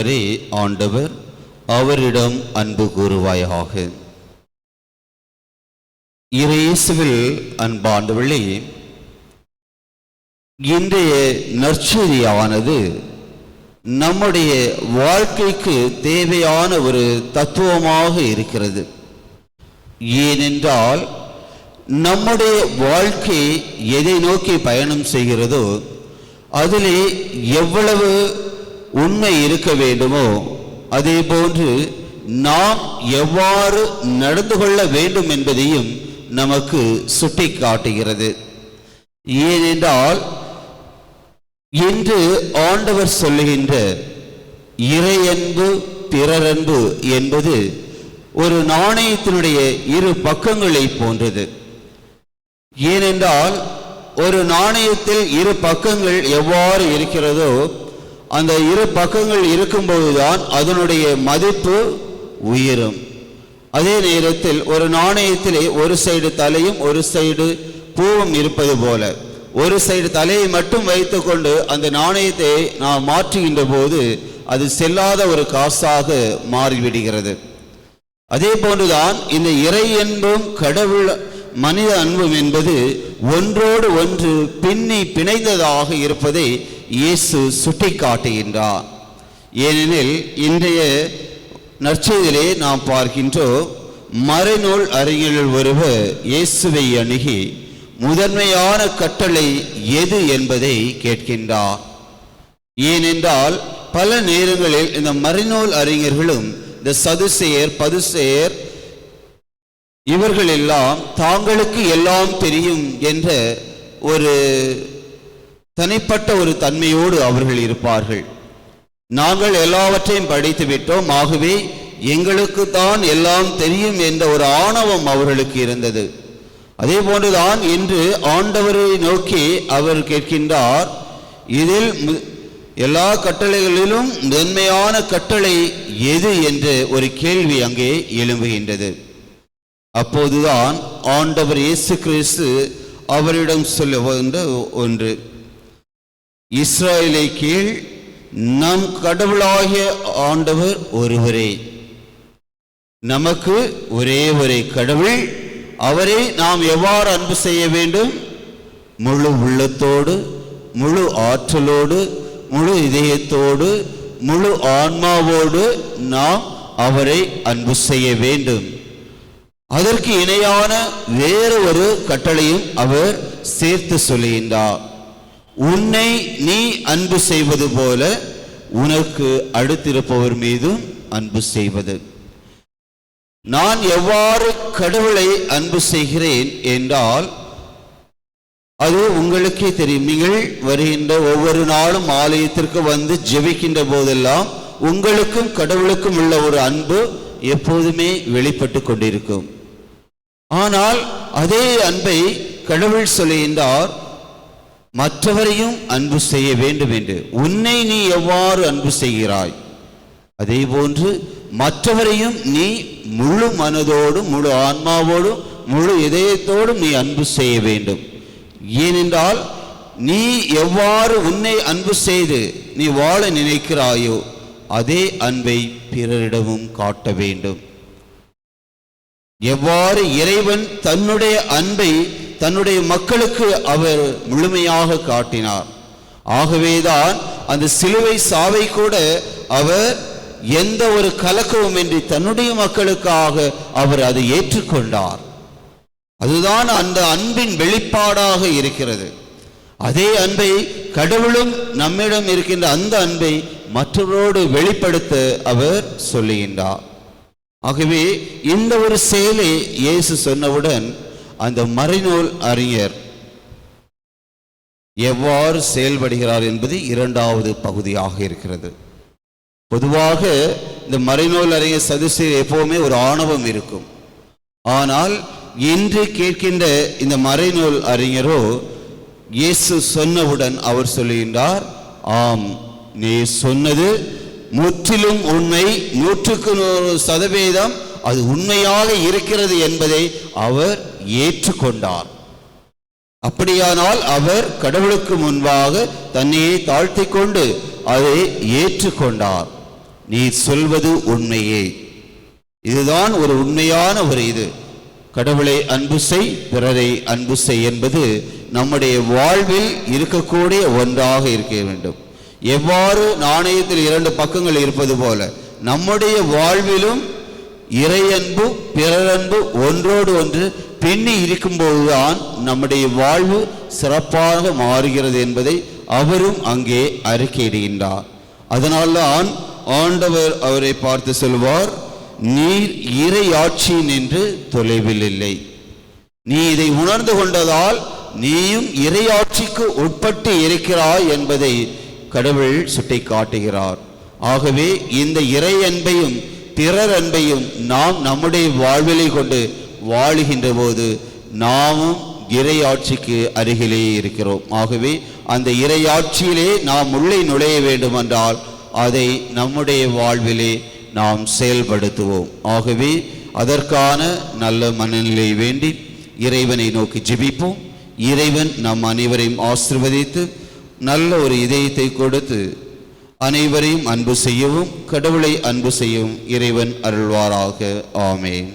அவரே ஆண்டவர் அவரிடம் அன்பு கூறுவாயாக. இறையேசுவில் அன்பாண்டவர்களே இன்றைய நற்செய்தியானது நம்முடைய வாழ்க்கைக்கு தேவையான ஒரு தத்துவமாக இருக்கிறது. ஏனென்றால் நம்முடைய வாழ்க்கை எதை நோக்கி பயணம் செய்கிறதோ அதிலே எவ்வளவு உண்மை இருக்க வேண்டுமோ அதே போன்று நாம் எவ்வாறு நடந்து கொள்ள வேண்டும் என்பதையும் நமக்கு சுட்டி காட்டுகிறது ஏனென்றால் இன்று ஆண்டவர் சொல்லுகின்ற இறையன்பு பிறரன்பு என்பது ஒரு நாணயத்தினுடைய இரு பக்கங்களை போன்றது. ஏனென்றால் ஒரு நாணயத்தில் இரு பக்கங்கள் எவ்வாறு இருக்கிறதோ அந்த இரு பக்கங்கள் இருக்கும்போதுதான் அதனுடைய மதிப்பு உயரும். அதே நேரத்தில் ஒரு நாணயத்திலே ஒரு சைடு தலையும் ஒரு சைடு பூவும் இருப்பது போல. ஒரு சைடு தலையை மட்டும் வைத்துக்கொண்டு அந்த நாணயத்தை நாம் மாற்றுகின்ற போது அது செல்லாத ஒரு காசாக மாறிவிடுகிறது. அதே போன்றுதான் இந்த இறை அன்பும் கடவுள் மனித அன்பும் என்பது ஒன்றோடு ஒன்று பின்னி பிணைந்ததாக இருப்பதை இயேசு சுட்டிக்காட்டுகின்றார். ஏனெனில் இன்றைய நற்செய்திலே நாம் பார்க்கின்றோம் மறைநூல் அறிஞர்கள் ஒருவர் இயேசுவை அணுகி முதன்மையான கட்டளை எது என்பதை கேட்கின்றார். ஏனென்றால் பல நேரங்களில் இந்த மறைநூல் அறிஞர்களும் இந்த சதுசேயர் பதுசேயர் இவர்களெல்லாம் தாங்களுக்கு எல்லாம் தெரியும் என்ற ஒரு தனிப்பட்ட ஒரு தன்மையோடு அவர்கள் இருப்பார்கள். நாங்கள் எல்லாவற்றையும் படித்து விட்டோம். ஆகவே எங்களுக்கு தான் எல்லாம் தெரியும் என்ற ஒரு ஆணவம் அவர்களுக்கு இருந்தது. அதே போன்றுதான் இன்று ஆண்டவரை நோக்கி அவர் கேட்கின்றார். இதில் எல்லா கட்டளைகளிலும் முதன்மையான கட்டளை எது என்று ஒரு கேள்வி அங்கே எழும்புகின்றது. அப்போதுதான் ஆண்டவர் இயேசு கிறிஸ்து அவரிடம் சொல்லுகின்ற ஒன்று. இஸ்ராயலை கீழ் நம் கடவுளாகிய ஆண்டவர் ஒருவரே. நமக்கு ஒரே ஒரே கடவுள் அவரை நாம் எவ்வாறு அன்பு செய்ய வேண்டும்? முழு உள்ளத்தோடு முழு ஆற்றலோடு முழு இதயத்தோடு முழு ஆன்மாவோடு நாம் அவரை அன்பு செய்ய வேண்டும். அதற்கு இணையான வேறு ஒரு கட்டளையும் அவர் சேர்த்து சொல்லுகின்றார். உன்னை நீ அன்பு செய்வது போல உனக்கு அடுத்திருப்பவர் மீதும் அன்பு செய்வது. நான் எவ்வாறு கடவுளை அன்பு செய்கிறேன் என்றால் அது உங்களுக்கே தெரியும். நீங்கள் வருகின்ற ஒவ்வொரு நாளும் ஆலயத்திற்கு வந்து ஜெபிக்கின்ற போதெல்லாம் உங்களுக்கும் கடவுளுக்கும் உள்ள ஒரு அன்பு எப்போதுமே வெளிப்பட்டு கொண்டிருக்கும். ஆனால் அதே அன்பை கடவுள் சொல்லுகின்றார் மற்றவரையும் அன்பு செய்ய வேண்டும் என்று. உன்னை நீ எவ்வாறு அன்பு செய்கிறாய்? அதே போன்று மற்றவரையும் நீ முழு மனதோடும் முழு ஆன்மாவோடும் முழு இதயத்தோடும் நீ அன்பு செய்ய வேண்டும். ஏனென்றால் நீ எவ்வாறு உன்னை அன்பு செய்து நீ வாழ நினைக்கிறாயோ அதே அன்பை பிறரிடமும் காட்ட வேண்டும். எவ்வாறு இறைவன் தன்னுடைய அன்பை தன்னுடைய மக்களுக்கு அவர் முழுமையாக காட்டினார். ஆகவேதான் அந்த சிலுவை சாவை கூட அவர் எந்த ஒரு கலக்கவுமின்றி தன்னுடைய மக்களுக்காக அவர் அதை ஏற்றுக்கொண்டார். அதுதான் அந்த அன்பின் வெளிப்பாடாக இருக்கிறது. அதே அன்பை கடவுளும் நம்மிடம் இருக்கின்ற அந்த அன்பை மற்றவரோடு வெளிப்படுத்த அவர் சொல்லுகின்றார். ஆகவே இந்த ஒரு செயலை இயேசு சொன்னவுடன் அந்த மறைநூல் அறிஞர் எவ்வாறு செயல்படுகிறார் என்பது இரண்டாவது பகுதியாக இருக்கிறது. பொதுவாக இந்த மறைநூல் அறிஞர் சதுசேர் எப்போவுமே ஒரு ஆணவம் இருக்கும். ஆனால் இன்று கேட்கின்ற இந்த மறைநூல் அறிஞரோ இயேசு சொன்னவுடன் அவர் சொல்லுகின்றார் ஆம் நீ சொன்னது முற்றிலும் உண்மை. நூற்றுக்கு நூறு சதவீதம் அது உண்மையாக இருக்கிறது என்பதை அவர் ஏற்றுக்கொண்டார். அப்படியானால் அவர் கடவுளுக்கு முன்பாக தன்னையே தாழ்த்தி கொண்டு அதை ஏற்றுக்கொண்டார். நீ சொல்வது உண்மையே. இதுதான் ஒரு உண்மையான ஒரு இது. கடவுளை அன்பு செய் பிறரை அன்பு செய் என்பது நம்முடைய வாழ்வில் இருக்கக்கூடிய ஒன்றாக இருக்க வேண்டும். எவ்வாறு நாணயத்தில் இரண்டு பக்கங்கள் இருப்பது போல நம்முடைய வாழ்விலும் இறையன்பு பிறரன்பு ஒன்றோடு ஒன்று பின்னி இருக்கும்போதுதான் நம்முடைய வாழ்வு சிறப்பாக மாறுகிறது என்பதை அவரும் அங்கே அறிக்கையிடுகின்றார் அதனால்தான் ஆண்டவர் அவரை பார்த்து சொல்வார் நீர் இறையாட்சி நின்று தொலைவில் இல்லை. நீ இதை உணர்ந்து கொண்டதால் நீயும் இறையாட்சிக்கு உட்பட்டு இருக்கிறாய் என்பதை கடவுள் சுட்டி காட்டுகிறார் ஆகவே இந்த இறை அன்பையும் பிறர் அன்பையும் நாம் நம்முடைய வாழ்விலை கொண்டு வாழுகின்ற போது நாமும் இறையாட்சிக்கு அருகிலே இருக்கிறோம். ஆகவே அந்த இறையாட்சியிலே நாம் உள்ளே நுழைய வேண்டுமென்றால் அதை நம்முடைய வாழ்விலே நாம் செயல்படுத்துவோம். ஆகவே அதற்கான நல்ல மனநிலை வேண்டி இறைவனை நோக்கி ஜெபிப்போம். இறைவன் நம் அனைவரையும் ஆசிர்வதித்து நல்ல ஒரு இதயத்தை கொடுத்து அனைவரையும் அன்பு செய்யவும் கடவுளை அன்பு செய்யவும் இறைவன் அருள்வாராக. ஆமேன்.